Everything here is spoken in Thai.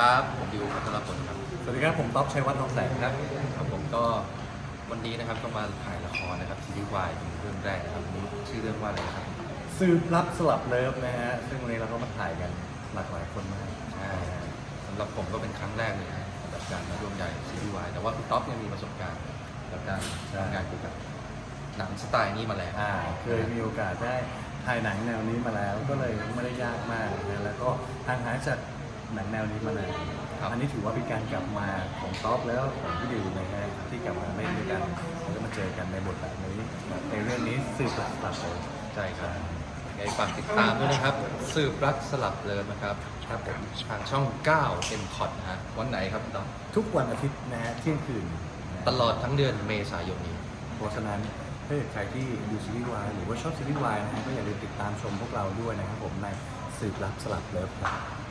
ครับผมดิวพัทรพลครับ สวัสดีครับผมต๊อบชัยวัฒน์ทองแสงครับครับผมก็วันนี้นะครับก็มาถ่ายละครนะครับซีรีส์วายเป็นเรื่องแรกนะครับนี่ชื่อเรื่องว่าอะไรนะครับสืบรับสลับเลิฟนะฮะซึ่งวันนี้เราก็มาถ่ายกันหลากหลายคนมากใช่สำหรับผมก็เป็นครั้งแรกเลยนะกับการมาร่วมใหญ่ซีรีส์วายแต่ว่าคุณท็อปเนี่ยมีประสบการณ์กับการทำงานเกี่ยวกับหนังสไตล์นี้มาแล้วอ่าเคยมีโอกาสได้ถ่ายหนังแนวนี้มาแล้วก็เลยไม่ได้ยากมากนะแล้วก็ทางหายจาก หนังแนวนี้มานานครับอันนี้ถือว่าเป็นการกลับมาของต๊อปแล้วของพี่ดิวนะฮะที่กลับมาเล่นด้วยกันแล้วก็มาเจอกันในบทแบบนี้ในเรื่องนี้สืบรับสลับเลิฟใช่ครับยังไงฝากติดตามด้วยนะครับ สืบรักสลับเลิฟนะครับครับผมทางช่อง 9 m c o t นะฮะวันไหนครับคุณท็อปทุกวันอาทิตย์นะฮะเที่ยงคืนนะตลอดทั้งเดือนเมษายนนี้เพราะฉะนั้นถ้าเกิดใครที่ดูซีรีส์วายหรือว่าชอบซีรีส์วายนะฮะก็อย่าลืมติดตามชมพวกเราด้วยนะครับผมในสืบรับสลับเลิฟครับเจอกัน